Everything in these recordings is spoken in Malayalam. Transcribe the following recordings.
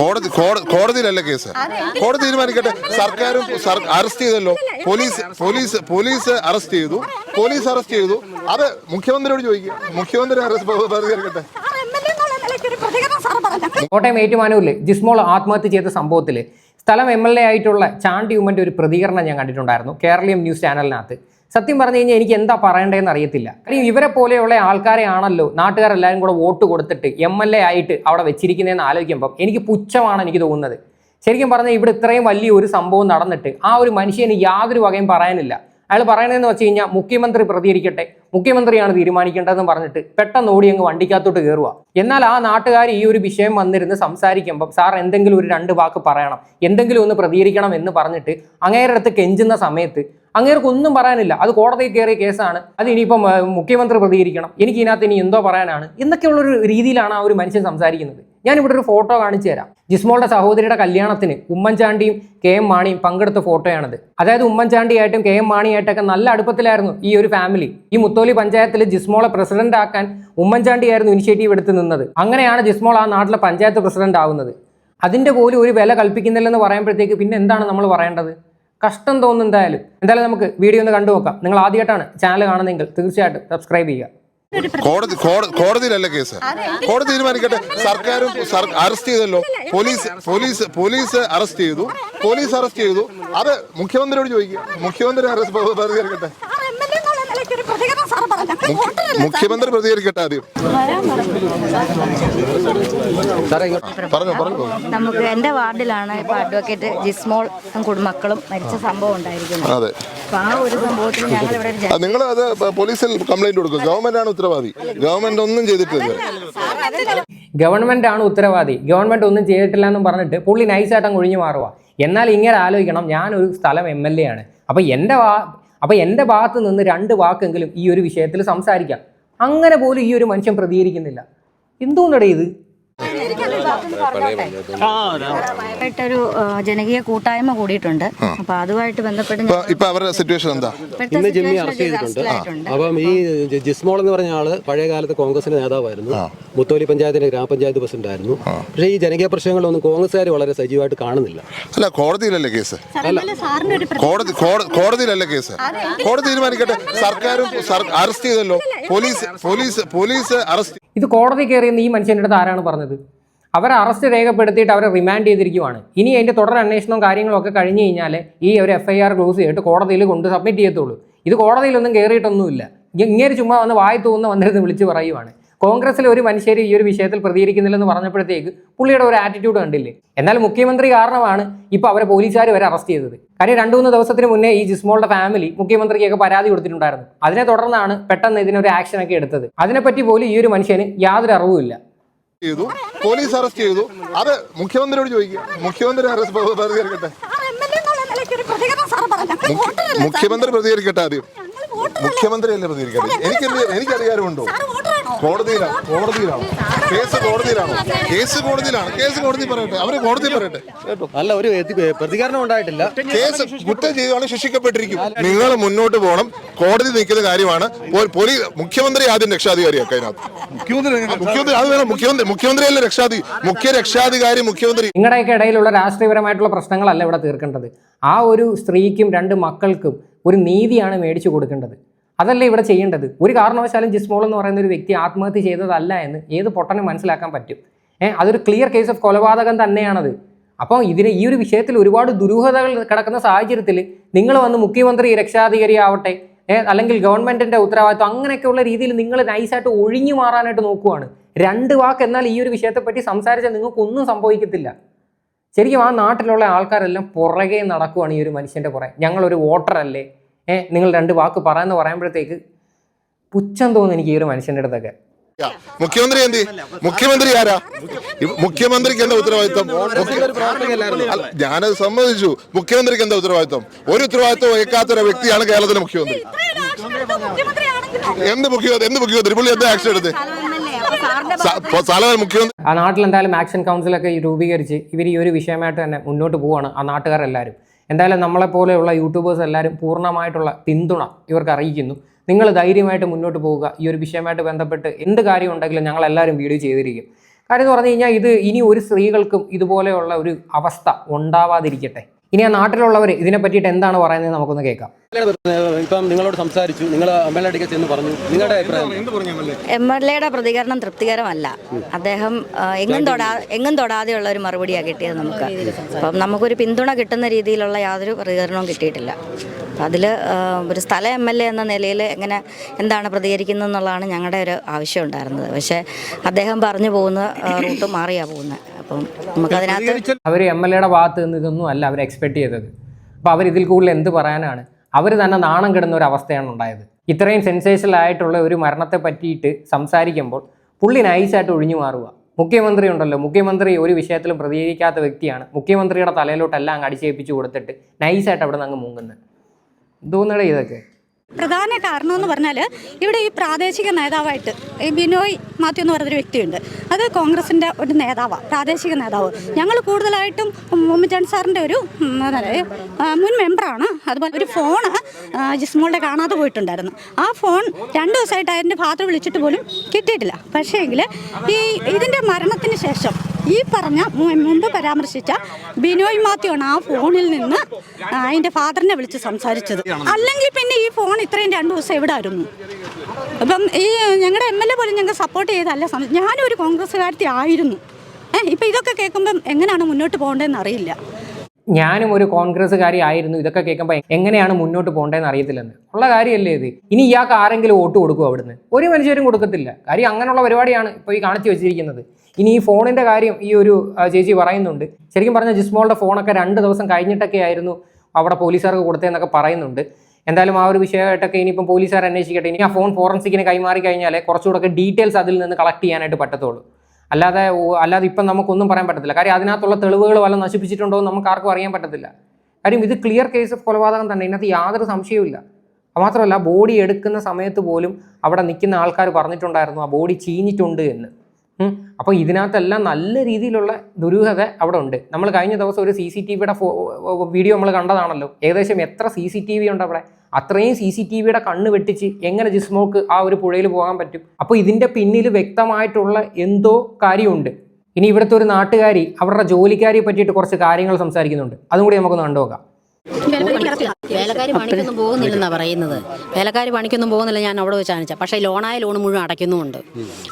കോടതി കോടതിയിലല്ലേ കേസ്? കോടതി തീരുമാനിക്കട്ടെ. സർക്കാരും അറസ്റ്റ് ചെയ്തല്ലോ. പോലീസ് പോലീസ് പോലീസ് അറസ്റ്റ് ചെയ്തു. പോലീസ് അറസ്റ്റ് ചെയ്തു. അത് മുഖ്യമന്ത്രിയോട് ചോദിക്കുക മുഖ്യമന്ത്രി അറസ്റ്റ് കോട്ടയം ഏറ്റുമാനൂരിൽ ജിസ്മോൾ ആത്മഹത്യ ചെയ്ത സംഭവത്തിൽ സ്ഥലം എം എൽ എ ആയിട്ടുള്ള ചാണ്ടി ഉമ്മന്റെ ഒരു പ്രതികരണം ഞാൻ കണ്ടിട്ടുണ്ടായിരുന്നു കേരളീയം ന്യൂസ് ചാനലിനകത്ത്. സത്യം പറഞ്ഞു കഴിഞ്ഞാൽ എനിക്ക് എന്താ പറയേണ്ടതെന്ന് അറിയത്തില്ല. കാര്യം ഇവരെ പോലെയുള്ള ആൾക്കാരെ ആണല്ലോ നാട്ടുകാരെല്ലാവരും കൂടെ വോട്ട് കൊടുത്തിട്ട് എം എൽ എ ആയിട്ട് അവിടെ വെച്ചിരിക്കുന്നതെന്ന് ആലോചിക്കുമ്പം എനിക്ക് പുച്ഛമാണ് എനിക്ക് തോന്നുന്നത്. ശരിക്കും പറഞ്ഞാൽ ഇവിടെ ഇത്രയും വലിയ ഒരു സംഭവം നടന്നിട്ട് ആ ഒരു മനുഷ്യന് യാതൊരു വകയും പറയാനില്ല. അയാൾ പറയണതെന്ന് വെച്ച് കഴിഞ്ഞാൽ മുഖ്യമന്ത്രി പ്രതികരിക്കട്ടെ മുഖ്യമന്ത്രിയാണ് തീരുമാനിക്കേണ്ടതെന്ന് പറഞ്ഞിട്ട് പെട്ടെന്ന് ഓടി അങ്ങ് വണ്ടിക്കകത്തോട്ട് കയറുക എന്നാൽ ആ നാട്ടുകാർ ഈ ഒരു വിഷയം വന്നിരുന്ന് സംസാരിക്കുമ്പം സാർ എന്തെങ്കിലും ഒരു രണ്ട് വാക്ക് പറയണം എന്തെങ്കിലും ഒന്ന് പ്രതികരിക്കണം എന്ന് പറഞ്ഞിട്ട് അങ്ങേരടുത്ത് കെഞ്ചുന്ന സമയത്ത് അങ്ങേർക്ക് ഒന്നും പറയാനില്ല. അത് കോടതിയിൽ കയറിയ കേസാണ്. അത് ഇനിയിപ്പം മുഖ്യമന്ത്രി പ്രതികരിക്കണം. എനിക്ക് ഇതിനകത്ത് ഇനി എന്തോ പറയാനാണ്. എന്നൊക്കെയുള്ളൊരു രീതിയിലാണ് ആ ഒരു മനുഷ്യൻ സംസാരിക്കുന്നത്. ഞാനിവിടെ ഒരു ഫോട്ടോ കാണിച്ചു തരാം. ജിസ്മോളുടെ സഹോദരിയുടെ കല്യാണത്തിന് ഉമ്മൻചാണ്ടിയും കെ എം മാണിയും പങ്കെടുത്ത ഫോട്ടോയാണത്. അതായത് ഉമ്മൻചാണ്ടിയായിട്ടും കെ എം മാണിയായിട്ടൊക്കെ നല്ല അടുപ്പത്തിലായിരുന്നു ഈ ഒരു ഫാമിലി. ഈ മുത്തോലി പഞ്ചായത്തിൽ ജിസ്മോളെ പ്രസിഡന്റ് ആക്കാൻ ഉമ്മൻചാണ്ടിയായിരുന്നു ഇനിഷ്യേറ്റീവ് എടുത്ത് നിന്നത്. അങ്ങനെയാണ് ജിസ്മോൾ ആ നാട്ടിലെ പഞ്ചായത്ത് പ്രസിഡന്റ് ആവുന്നത്. അതിന്റെ പോലും ഒരു വില കൽപ്പിക്കുന്നില്ലെന്ന് പറയുമ്പോഴത്തേക്ക് പിന്നെ എന്താണ് നമ്മൾ പറയേണ്ടത്? കഷ്ടം തോന്നുന്നു എന്തായാലും. എന്തായാലും നമുക്ക് വീഡിയോ ഒന്ന് കണ്ടു നോക്കാം. നിങ്ങൾ ആദ്യമായിട്ടാണ് ചാനൽ കാണുന്നതെങ്കിൽ തീർച്ചയായിട്ടും സബ്സ്ക്രൈബ് ചെയ്യുക. കോടതി കോടതിയിലല്ലേ കേസ്? കോടതി തീരുമാനിക്കട്ടെ. സർക്കാരും അറസ്റ്റ് ചെയ്തല്ലോ. പോലീസ് പോലീസ് പോലീസ് അറസ്റ്റ് ചെയ്തു. പോലീസ് അറസ്റ്റ് ചെയ്തു. അത് മുഖ്യമന്ത്രിയോട് ചോദിക്കുക മുഖ്യമന്ത്രി അറസ്റ്റ് മുഖ്യ- മുഖ്യമന്ത്രി പ്രതികരിക്കട്ടെ ആദ്യം. പറഞ്ഞു പറഞ്ഞു. നമുക്ക് എന്റെ വാർഡിലാണ് ഇപ്പോൾ അഡ്വക്കേറ്റ് ജിസ്മോൾ കുടുംബക്കളും മരിച്ച സംഭവം ഉണ്ടായിരിക്കുന്നത്. അതെ. അപ്പോൾ ആ ഒരു സംഭവത്തിൽ ഞങ്ങൾ ഇവിടെ ഒരു ജന- നിങ്ങൾ അത് പോലീസിൽ കംപ്ലൈന്റ് കൊടുക്കും. ഗവൺമെന്റ് ആണ് ഉത്തരവാദി. ഗവൺമെന്റ് ഒന്നും ചെയ്തിട്ടില്ല. ഗവൺമെന്റ് ആണ് ഉത്തരവാദി. ഗവൺമെന്റ് ഒന്നും ചെയ്തിട്ടില്ല എന്നും പറഞ്ഞിട്ട് പുള്ളി നൈസായിട്ട് അങ്ങ് ഒഴിഞ്ഞു മാറുക എന്നാൽ ഇങ്ങനെ ആലോചിക്കണം. ഞാനൊരു സ്ഥലം എം എൽ എ ആണ്. അപ്പൊ എന്റെ വാ അപ്പൊ എന്റെ ഭാഗത്ത് നിന്ന് രണ്ട് വാക്കെങ്കിലും ഈ ഒരു വിഷയത്തിൽ സംസാരിക്കാം. അങ്ങനെ പോലും ഈ ഒരു മനുഷ്യൻ പ്രതികരിക്കുന്നില്ല. എന്തുകൊണ്ടടേ ഇത്? ആ, ജനകീയ കൂട്ടായ്മ കൂടിയിട്ടുണ്ട്. അപ്പൊ അതുമായിട്ട് ബന്ധപ്പെട്ട് ഇപ്പൊ അവരുടെ സിറ്റുവേഷൻ എന്താ? ഇന്ന് ജിമ്മി അറസ്റ്റ് ചെയ്തിട്ടുണ്ട്. അപ്പം ഈ ജിസ്മോൾ എന്ന് പറഞ്ഞ ആൾ പഴയ കാലത്ത് കോൺഗ്രസിന്റെ നേതാവായിരുന്നു. മുത്തോലി പഞ്ചായത്തിന്റെ ഗ്രാമപഞ്ചായത്ത് പ്രസിഡന്റ് ആയിരുന്നു പക്ഷേ ഈ ജനകീയ പ്രശ്നങ്ങളൊന്നും കോൺഗ്രസ്സുകാർ വളരെ സജീവമായിട്ട് കാണുന്നില്ല. അല്ല കോടതിയിലല്ലേ കേസ്? അല്ല. സാറിന്റെ ഒരു കോടതി കോടതിയിലല്ലേ കേസ്? കോടതി തീരുമാനിക്കട്ടെ. സർക്കാരും അറസ്റ്റ് ചെയ്തല്ലോ. പോലീസ് പോലീസ് പോലീസ് അറസ്റ്റ് ഇത് കോടതി കയറിയെന്ന് ഈ മനുഷ്യന്റെ അടുത്ത് ആരാണ് പറഞ്ഞത്? അവരെ അറസ്റ്റ് രേഖപ്പെടുത്തിയിട്ട് അവരെ റിമാൻഡ് ചെയ്തിരിക്കുവാണ്. ഇനി അതിന്റെ തുടർ അന്വേഷണവും കാര്യങ്ങളൊക്കെ കഴിഞ്ഞ് കഴിഞ്ഞാൽ ഈ ഒരു എഫ് ഐ ആർ ക്ലോസ് ചെയ്തിട്ട് കോടതിയിൽ കൊണ്ട് സബ്മിറ്റ് ചെയ്യത്തുള്ളൂ. ഇത് കോടതിയിലൊന്നും കയറിയിട്ടൊന്നുമില്ല ഇങ്ങ- ഇങ്ങനെ ചുമ്മാ വന്ന് വായി തോന്നുന്ന വന്നിരുന്ന് വിളിച്ച് പറയുവാണ്. കോൺഗ്രസ്സിൽ ഒരു മനുഷ്യർ ഈ ഒരു വിഷയത്തിൽ പ്രതികരിക്കുന്നില്ലെന്ന് പറഞ്ഞപ്പോഴത്തേക്ക് പുള്ളിയുടെ ഒരു ആറ്റിറ്റ്യൂഡ് കണ്ടില്ലേ? എന്നാൽ മുഖ്യമന്ത്രി കാരണമാണ് ഇപ്പോൾ അവരെ പോലീസുകാർ വരെ അറസ്റ്റ് ചെയ്തത്. കാര്യം രണ്ടു മൂന്ന് ദിവസത്തിന് മുന്നേ ഈ ജിസ്മോളുടെ ഫാമിലി മുഖ്യമന്ത്രിക്കൊക്കെ പരാതി കൊടുത്തിട്ടുണ്ടായിരുന്നു. അതിനെ തുടർന്നാണ് പെട്ടെന്ന് ഇതിനൊരു ആക്ഷൻ ഒക്കെ എടുത്തത്. അതിനെപ്പറ്റി പോലും ഈ ഒരു മനുഷ്യന് യാതൊരു അറിവുമില്ല. ചെയ്തു. പോലീസ് അറസ്റ്റ് ചെയ്തു. അത് മുഖ്യമന്ത്രിയോട് ചോദിക്കുക മുഖ്യമന്ത്രി അറസ്റ്റ് പ്രതികരിക്കട്ടെ. മുഖ്യ- മുഖ്യമന്ത്രി പ്രതികരിക്കട്ടെ ആദ്യം. മുഖ്യമന്ത്രി അല്ലേ പ്രതികരിക്കട്ടെ എനിക്ക് എനിക്ക് അധികാരമുണ്ടോ കോടതിയിലാണ് കോടതിയിലാണ്. കേസ് കോടതിയിലാണ്. കേസ് കോടതിയിലാണ്. കേസ് കോടതി പറയട്ടെ. അവർ കോടതി പറയട്ടെ. കേട്ടോ അല്ല ഒരു പ്രതികരണം ഉണ്ടായിട്ടില്ല. കേസ് കുറ്റം ചെയ്താണ് ശിക്ഷിക്കപ്പെട്ടിരിക്കും. നിങ്ങൾ മുന്നോട്ട് പോകണം. കോടതി നിൽക്കുന്ന കാര്യമാണ്. പോലീസ് മുഖ്യമന്ത്രി ആദ്യം രക്ഷാധികാരിയൊക്കെ അതിനകത്ത്. മുഖ്യമന്ത്രി അത് വേണം. മുഖ്യമന്ത്രി മുഖ്യമന്ത്രിയല്ലേ രക്ഷാധി മുഖ്യ രക്ഷാധികാരി മുഖ്യമന്ത്രി. നിങ്ങളുടെയൊക്കെ ഇടയിലുള്ള രാഷ്ട്രീയപരമായിട്ടുള്ള പ്രശ്നങ്ങളല്ല ഇവിടെ തീർക്കേണ്ടത്. ആ ഒരു സ്ത്രീക്കും രണ്ട് മക്കൾക്കും ഒരു നീതിയാണ് മേടിച്ചു കൊടുക്കേണ്ടത്. അതല്ലേ ഇവിടെ ചെയ്യേണ്ടത്? ഒരു കാരണവശാലും ജിസ്മോൾ എന്ന് പറയുന്ന ഒരു വ്യക്തി ആത്മഹത്യ ചെയ്തതല്ല എന്ന് ഏത് പൊട്ടനും മനസ്സിലാക്കാൻ പറ്റും. ഏഹ് അതൊരു ക്ലിയർ കേസ് ഓഫ് കൊലപാതകം തന്നെയാണത്. അപ്പോൾ ഇതിന് ഈ ഒരു വിഷയത്തിൽ ഒരുപാട് ദുരൂഹതകൾ കിടക്കുന്ന സാഹചര്യത്തിൽ നിങ്ങൾ വന്ന് മുഖ്യമന്ത്രി രക്ഷാധികാരി ആവട്ടെ അല്ലെങ്കിൽ ഗവൺമെന്റിന്റെ ഉത്തരവാദിത്വം അങ്ങനെയൊക്കെയുള്ള രീതിയിൽ നിങ്ങൾ നൈസായിട്ട് ഒഴിഞ്ഞു മാറാനായിട്ട് നോക്കുവാണ്. രണ്ട് വാക്ക് എന്നാൽ ഈ ഒരു വിഷയത്തെപ്പറ്റി സംസാരിച്ചാൽ നിങ്ങൾക്കൊന്നും സംഭവിക്കത്തില്ല. ശരിക്കും ആ നാട്ടിലുള്ള ആൾക്കാരെല്ലാം പുറകെ നടക്കുവാണ് ഈ ഒരു മനുഷ്യന്റെ പുറകെ. ഞങ്ങളൊരു വോട്ടറല്ലേ? ഏഹ് നിങ്ങൾ രണ്ട് വാക്ക് പറയാന്ന് പറയുമ്പോഴത്തേക്ക് പുച്ഛം തോന്നുന്നു എനിക്ക് ഈ ഒരു മനുഷ്യന്റെ അടുത്തൊക്കെ. മുഖ്യമന്ത്രി എന്ത് മുഖ്യമന്ത്രി ആരാ? മുഖ്യമന്ത്രിക്ക് എന്താ ഉത്തരവാദിത്വം? ഞാനത് സമ്മതിച്ചു. മുഖ്യമന്ത്രിക്ക് എന്താ ഉത്തരവാദിത്വം? ഒരു ഉത്തരവാദിത്വം വഹിക്കാത്ത ഒരു വ്യക്തിയാണ് കേരളത്തിലെ മുഖ്യമന്ത്രി. എന്ത് മുഖ്യമന്ത്രി എന്ത് മുഖ്യമന്ത്രി? പുള്ളി എന്താ ആക്ഷൻ എടുത്ത്? ആ നാട്ടിൽ എന്തായാലും ആക്ഷൻ കൗൺസിലൊക്കെ രൂപീകരിച്ച് ഇവർ ഈ ഒരു വിഷയമായിട്ട് തന്നെ മുന്നോട്ട് പോവാണ് ആ നാട്ടുകാരെല്ലാവരും. എന്തായാലും നമ്മളെപ്പോലെയുള്ള യൂട്യൂബേഴ്സ് എല്ലാവരും പൂർണമായിട്ടുള്ള പിന്തുണ ഇവർക്ക് അറിയിക്കുന്നു. നിങ്ങൾ ധൈര്യമായിട്ട് മുന്നോട്ട് പോവുക. ഈ ഒരു വിഷയമായിട്ട് ബന്ധപ്പെട്ട് എന്ത് കാര്യം ഉണ്ടെങ്കിലും ഞങ്ങളെല്ലാവരും വീഡിയോ ചെയ്തിരിക്കും. കാര്യം എന്ന് പറഞ്ഞു കഴിഞ്ഞാൽ ഇത് ഇനി ഒരു സ്ത്രീകൾക്കും ഇതുപോലെയുള്ള ഒരു അവസ്ഥ ഉണ്ടാവാതിരിക്കട്ടെ. ഇനി ആ നാട്ടിലുള്ളവർ ഇതിനെ പറ്റിയിട്ട് എന്താണ് പറയുന്നത് നമുക്കൊന്ന് കേൾക്കാം. ഇപ്പം നിങ്ങളോട് സംസാരിച്ചു. നിങ്ങൾ പറഞ്ഞു. നിങ്ങളുടെ അഭിപ്രായം എം എൽ എയുടെ പ്രതികരണം തൃപ്തികരമല്ല. അദ്ദേഹം എങ്ങും തൊടാ എങ്ങും തൊടാതെയുള്ള ഒരു മറുപടിയാണ് കിട്ടിയത് നമുക്ക്. അപ്പം നമുക്കൊരു പിന്തുണ കിട്ടുന്ന രീതിയിലുള്ള യാതൊരു പ്രതികരണവും കിട്ടിയിട്ടില്ല. അപ്പം അതിൽ ഒരു സ്ഥല എം എൽ എ എന്ന നിലയിൽ എങ്ങനെ എന്താണ് പ്രതികരിക്കുന്നത് എന്നുള്ളതാണ് ഞങ്ങളുടെ ഒരു ആവശ്യം ഉണ്ടായിരുന്നത്. പക്ഷേ അദ്ദേഹം പറഞ്ഞു പോകുന്ന റൂട്ട് മാറിയാണ് പോകുന്നത്. അപ്പം നമുക്കതിനകത്ത് അവർ എം എൽ എയുടെ ഭാഗത്ത് നിന്ന് ഇതൊന്നും അല്ല അവർ എക്സ്പെക്ട് ചെയ്തത്. അപ്പോൾ അവർ ഇതിൽ കൂടുതൽ എന്ത് പറയാനാണ്? അവർ തന്നെ നാണം കെടുന്ന ഒരു അവസ്ഥയാണ് ഉണ്ടായത്. ഇത്രയും സെൻസേഷണൽ ആയിട്ടുള്ള ഒരു മരണത്തെ പറ്റിയിട്ട് സംസാരിക്കുമ്പോൾ പുള്ളി നൈസായിട്ട് ഒഴിഞ്ഞു മാറുക മുഖ്യമന്ത്രി ഉണ്ടല്ലോ. മുഖ്യമന്ത്രി ഒരു വിഷയത്തിലും പ്രതികരിക്കാത്ത വ്യക്തിയാണ്. മുഖ്യമന്ത്രിയുടെ തലയിലോട്ടെല്ലാം അങ്ങ് അടിച്ചേൽപ്പിച്ച് കൊടുത്തിട്ട് നൈസായിട്ട് അവിടെ നിന്ന് അങ്ങ് മുങ്ങുന്നത്. തോന്നടേ ഇതൊക്കെ? പ്രധാന കാരണം എന്ന് പറഞ്ഞാൽ ഇവിടെ ഈ പ്രാദേശിക നേതാവായിട്ട് ഈ ബിനോയ് മാത്യു എന്ന് പറയുന്നൊരു വ്യക്തിയുണ്ട്. അത് കോൺഗ്രസിന്റെ ഒരു നേതാവാണ് പ്രാദേശിക നേതാവ്. ഞങ്ങൾ കൂടുതലായിട്ടും ഉമ്മൻചാണ്ടി സാറിന്റെ ഒരു മുൻ മെമ്പറാണ്. അതുപോലെ ഒരു ഫോണ് ജിസ്മോളുടെ കാണാതെ പോയിട്ടുണ്ടായിരുന്നു. ആ ഫോൺ രണ്ട് ദിവസമായിട്ട് അതിന്റെ ഫാദർ വിളിച്ചിട്ട് പോലും കിട്ടിയിട്ടില്ല. പക്ഷേ എങ്കിൽ ഈ ഇതിന്റെ മരണത്തിന് ശേഷം ഈ പറഞ്ഞ മുമ്പ് പരാമർശിച്ച ബിനോയ് മാത്യു ആണ് ആ ഫോണിൽ നിന്ന് അതിന്റെ ഫാദറിനെ വിളിച്ച് സംസാരിച്ചത്. അല്ലെങ്കിൽ പിന്നെ ഈ ഫോൺ രണ്ടു ദിവസം എവിടെ ആയിരുന്നു? അപ്പം ഈ ഞങ്ങളുടെ എം എൽ എ പോലും ഞങ്ങൾ സപ്പോർട്ട് ചെയ്തല്ല സമയം ഞാനൊരു കോൺഗ്രസ്സുകാരത്തി ആയിരുന്നു. ഏഹ് ഇപ്പം ഇതൊക്കെ കേൾക്കുമ്പം എങ്ങനെയാണ് മുന്നോട്ട് പോകേണ്ടതെന്ന് അറിയില്ല. ഞാനും ഒരു കോൺഗ്രസ്സുകാരി ആയിരുന്നു. ഇതൊക്കെ കേൾക്കുമ്പോൾ എങ്ങനെയാണ് മുന്നോട്ട് പോകേണ്ടതെന്ന് അറിയത്തില്ലെന്ന്. ഉള്ള കാര്യമല്ലേ ഇത്? ഇനി ഇയാൾക്ക് ആരെങ്കിലും വോട്ട് കൊടുക്കും അവിടുന്ന്? ഒരു മനുഷ്യരും കൊടുക്കത്തില്ല. കാര്യം അങ്ങനെയുള്ള പരിപാടിയാണ് ഇപ്പോൾ ഈ കാണിച്ചു വെച്ചിരിക്കുന്നത്. ഇനി ഈ ഫോണിന്റെ കാര്യം ഈ ഒരു ചേച്ചി പറയുന്നുണ്ട്. ശരിക്കും പറഞ്ഞാൽ ജിസ്മോളുടെ ഫോണൊക്കെ രണ്ട് ദിവസം കഴിഞ്ഞിട്ടൊക്കെ ആയിരുന്നു അവിടെ പോലീസുകാർക്ക് കൊടുത്തതെന്നൊക്കെ പറയുന്നുണ്ട്. എന്തായാലും ആ ഒരു വിഷയമായിട്ടൊക്കെ ഇനിയിപ്പം പോലീസുകാർ അന്വേഷിക്കട്ടെ. ഇനി ആ ഫോൺ ഫോറൻസിക്കിന് കൈമാറി കഴിഞ്ഞാൽ കുറച്ചുകൂടെ ഡീറ്റെയിൽസ് അതിൽ നിന്ന് കളക്ട് ചെയ്യാനായിട്ട് പറ്റത്തുള്ളൂ. അല്ലാതെ അല്ലാതെ ഇപ്പം നമുക്കൊന്നും പറയാൻ പറ്റത്തില്ല. കാര്യം അതിനകത്തുള്ള തെളിവുകൾ വല്ല നശിപ്പിച്ചിട്ടുണ്ടോ എന്ന് നമുക്ക് ആർക്കും അറിയാൻ പറ്റത്തില്ല. കാര്യം ഇത് ക്ലിയർ കേസ് ഓഫ് കൊലപാതകം തന്നെ. ഇതിനകത്ത് യാതൊരു സംശയവുമില്ല മാത്രമല്ല ബോഡി എടുക്കുന്ന സമയത്ത് പോലും അവിടെ നിൽക്കുന്ന ആൾക്കാർ പറഞ്ഞിട്ടുണ്ടായിരുന്നു ആ ബോഡി ചീഞ്ഞിട്ടുണ്ട് എന്ന്. അപ്പോൾ ഇതിനകത്തെല്ലാം നല്ല രീതിയിലുള്ള ദുരൂഹത അവിടെ ഉണ്ട്. നമ്മൾ കഴിഞ്ഞ ദിവസം ഒരു സി സി ടി വിയുടെ വീഡിയോ നമ്മൾ കണ്ടതാണല്ലോ. ഏകദേശം എത്ര സി സി ടി വി ഉണ്ട് അവിടെ? അത്രയും സി സി ടി വിയുടെ കണ്ണ് വെട്ടിച്ച് എങ്ങനെ ജിസ്മോക്ക് ആ ഒരു പുഴയിൽ പോകാൻ പറ്റും? അപ്പോൾ ഇതിന്റെ പിന്നിൽ വ്യക്തമായിട്ടുള്ള എന്തോ കാര്യമുണ്ട്. ഇനി ഇവിടുത്തെ ഒരു നാട്ടുകാരി അവരുടെ ജോലിക്കാരിയെ പറ്റിയിട്ട് കുറച്ച് കാര്യങ്ങൾ സംസാരിക്കുന്നുണ്ട്. അതും കൂടി നമുക്കൊന്ന് കണ്ടുനോക്കാം. വേലക്കാരി പണിക്കൊന്നും പോകുന്നില്ലെന്നാണ് പറയുന്നത്. വേലക്കാരി പണിക്കൊന്നും പോകുന്നില്ല ഞാൻ അവിടെ വെച്ച് അണിച്ച പക്ഷേ ലോണായ ലോൺ മുഴുവൻ അടയ്ക്കുന്നുമുണ്ട്.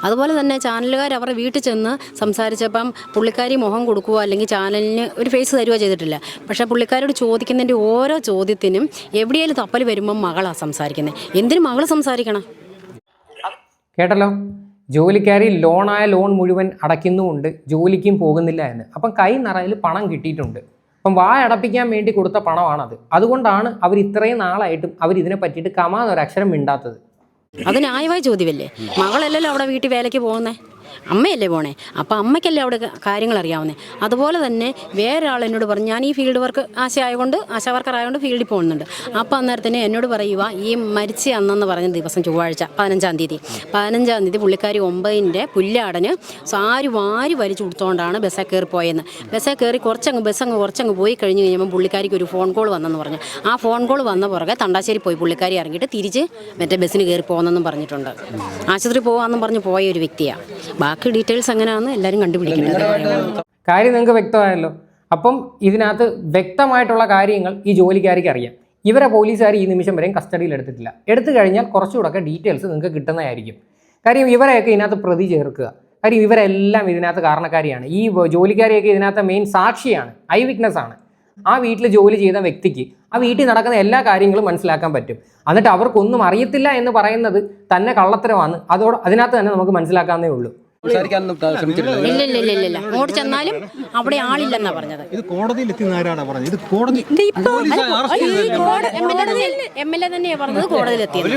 അതുപോലെ തന്നെ ചാനലുകാർ അവരുടെ വീട്ടിൽ ചെന്ന് സംസാരിച്ചപ്പം പുള്ളിക്കാരി മുഖം കൊടുക്കുക അല്ലെങ്കിൽ ചാനലിന് ഒരു ഫേസ് തരുക ചെയ്തിട്ടില്ല. പക്ഷേ പുള്ളിക്കാരോട് ചോദിക്കുന്നതിന്റെ ഓരോ ചോദ്യത്തിനും എവിടെയെങ്കിലും തപ്പൽ വരുമ്പം മകളാണ് സംസാരിക്കുന്നത്. എന്തിനു മകൾ സംസാരിക്കണം? കേട്ടല്ലോ? ജോലിക്കാരി ലോണായ ലോൺ മുഴുവൻ അടയ്ക്കുന്നുമുണ്ട്. ജോലിക്കും പോകുന്നില്ല എന്ന്. അപ്പം കൈ നിറയിൽ പണം കിട്ടിയിട്ടുണ്ട്. അപ്പം വായ അടപ്പിക്കാൻ വേണ്ടി കൊടുത്ത പണമാണത്. അതുകൊണ്ടാണ് അവർ ഇത്രയും നാളായിട്ടും അവർ ഇതിനെ പറ്റിയിട്ട് കമാന്നൊരക്ഷരം മിണ്ടാത്തത്. അത് ന്യായമായ ചോദ്യമല്ലേ? മകളല്ലല്ലോ അവിടെ വീട്ടിൽ വേലയ്ക്ക് പോകുന്നേ. അമ്മയല്ലേ പോണേ? അപ്പം അമ്മയ്ക്കല്ലേ അവിടെ കാര്യങ്ങൾ അറിയാവുന്നേ അതുപോലെ തന്നെ വേറെ ആൾ എന്നോട് പറഞ്ഞു ഞാൻ ഈ ഫീൽഡ് വർക്ക് ആശ ആയതുകൊണ്ട് ആശാ വർക്കർ ആയതുകൊണ്ട് ഫീൽഡിൽ പോകുന്നുണ്ട്. അപ്പം അന്നേരത്തിന് എന്നോട് പറയുക ഈ മരിച്ച അന്നെന്ന് പറഞ്ഞ ദിവസം ചൊവ്വാഴ്ച പതിനഞ്ചാം തീയതി. പതിനഞ്ചാം തീയതി പുള്ളിക്കാരി ഒമ്പതിന്റെ പുല്ലാടന് സാരി വാരി വലിച്ചു കൊടുത്തോണ്ടാണ് ബസ്സിൽ കയറി പോയെന്ന്. ബസ്സിൽ കയറി കുറച്ചങ്ങ് ബസ്സങ്ങ് കുറച്ചങ്ങ് പോയി കഴിഞ്ഞ് കഴിയുമ്പോൾ പുള്ളിക്കാരിക്ക് ഒരു ഫോൺ കോൾ വന്നെന്ന് പറഞ്ഞു. ആ ഫോൺ കോൾ വന്ന പുറകെ തണ്ടാശ്ശേരി പോയി പുള്ളിക്കാരി ഇറങ്ങിയിട്ട് തിരിച്ച് മറ്റേ ബസ്സിന് കയറി പോകുന്നെന്നും പറഞ്ഞിട്ടുണ്ട്. ആശുപത്രി പോകാമെന്നും പറഞ്ഞ് പോയ ഒരു വ്യക്തിയാണ് ബാക്കി ഡീറ്റെയിൽസ് അങ്ങനെയാണ് എല്ലാവരും കണ്ടുപിടിക്കുന്നത് കാര്യം നിങ്ങൾക്ക് വ്യക്തമായല്ലോ. അപ്പം ഇതിനകത്ത് വ്യക്തമായിട്ടുള്ള കാര്യങ്ങൾ ഈ ജോലിക്കാരിക്ക് അറിയാം. ഇവരെ പോലീസുകാർ ഈ നിമിഷം വരെയും കസ്റ്റഡിയിൽ എടുത്തിട്ടില്ല. എടുത്തു കഴിഞ്ഞാൽ കുറച്ചുകൂടെ ഡീറ്റെയിൽസ് നിങ്ങൾക്ക് കിട്ടുന്നതായിരിക്കും. കാര്യം ഇവരെയൊക്കെ ഇതിനകത്ത് പ്രതി ചേർക്കുക. കാര്യം ഇവരെല്ലാം ഇതിനകത്ത് കാരണക്കാരിയാണ്. ഈ ജോലിക്കാരെയൊക്കെ ഇതിനകത്ത് മെയിൻ സാക്ഷിയാണ്. ഐ വിറ്റ്നസ് ആണ്. ആ വീട്ടിൽ ജോലി ചെയ്ത വ്യക്തിക്ക് ആ വീട്ടിൽ നടക്കുന്ന എല്ലാ കാര്യങ്ങളും മനസ്സിലാക്കാൻ പറ്റും. എന്നിട്ട് അവർക്കൊന്നും അറിയത്തില്ല എന്ന് പറയുന്നത് തന്നെ കള്ളത്തരമാണ്. അതോട് അതിനകത്ത് തന്നെ നമുക്ക് മനസ്സിലാക്കാവുന്നേ ഉള്ളൂ. ഇല്ല ഇല്ല ഇല്ല ഇല്ല ഇല്ല. അങ്ങോട്ട് ചെന്നാലും അവിടെ ആളില്ലെന്നാ പറഞ്ഞത്. ഇത് കോടതിയിൽ എത്തി ആരാണ് പറഞ്ഞത്? ഇത് കോടതി എം എൽ എ തന്നെയാ പറഞ്ഞത് കോടതിയിലെത്തിയത്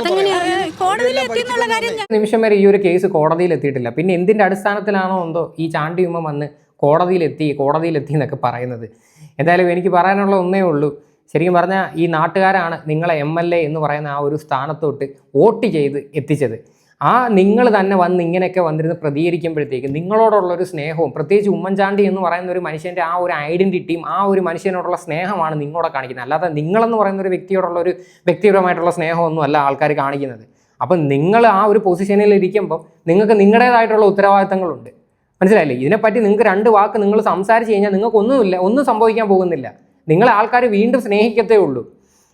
അതെങ്ങനെയാണ് കോടതിയിൽ എത്തിയെന്നുള്ള കാര്യം നിമിഷം വരെ ഈ ഒരു കേസ് കോടതിയിൽ എത്തിയിട്ടില്ല. പിന്നെ എന്തിന്റെ അടിസ്ഥാനത്തിലാണോ എന്തോ ഈ ചാണ്ടിയുമ്മ വന്ന് കോടതിയിലെത്തി കോടതിയിലെത്തി എന്നൊക്കെ പറയുന്നത്? എന്തായാലും എനിക്ക് പറയാനുള്ള ഒന്നേ ഉള്ളൂ. ശരിക്കും പറഞ്ഞാൽ ഈ നാട്ടുകാരാണ് നിങ്ങളെ എം എൽ എ എന്ന് പറയുന്ന ആ ഒരു സ്ഥാനത്തോട്ട് വോട്ട് ചെയ്ത് എത്തിച്ചത്. ആ നിങ്ങൾ തന്നെ വന്ന് ഇങ്ങനെയൊക്കെ വന്നിരുന്ന് പ്രതികരിക്കുമ്പോഴത്തേക്ക് നിങ്ങളോടുള്ള ഒരു സ്നേഹവും പ്രത്യേകിച്ച് ഉമ്മൻചാണ്ടി എന്ന് പറയുന്ന ഒരു മനുഷ്യന്റെ ആ ഒരു ഐഡന്റിറ്റിയും ആ ഒരു മനുഷ്യനോടുള്ള സ്നേഹമാണ് നിങ്ങളോട് കാണിക്കുന്നത്. അല്ലാതെ നിങ്ങളെന്ന് പറയുന്ന ഒരു വ്യക്തിയോടുള്ള ഒരു വ്യക്തിപരമായിട്ടുള്ള സ്നേഹമൊന്നും അല്ല ആൾക്കാർ കാണിക്കുന്നത്. അപ്പം നിങ്ങൾ ആ ഒരു പൊസിഷനിൽ ഇരിക്കുമ്പോൾ നിങ്ങൾക്ക് നിങ്ങളുടേതായിട്ടുള്ള ഉത്തരവാദിത്തങ്ങളുണ്ട്. മനസ്സിലായില്ലേ? ഇതിനെപ്പറ്റി നിങ്ങൾക്ക് രണ്ട് വാക്ക് നിങ്ങൾ സംസാരിച്ച് കഴിഞ്ഞാൽ നിങ്ങൾക്ക് ഒന്നുമില്ല ഒന്നും സംഭവിക്കാൻ പോകുന്നില്ല. നിങ്ങളെ ആൾക്കാർ വീണ്ടും സ്നേഹിക്കത്തേ ഉള്ളൂ.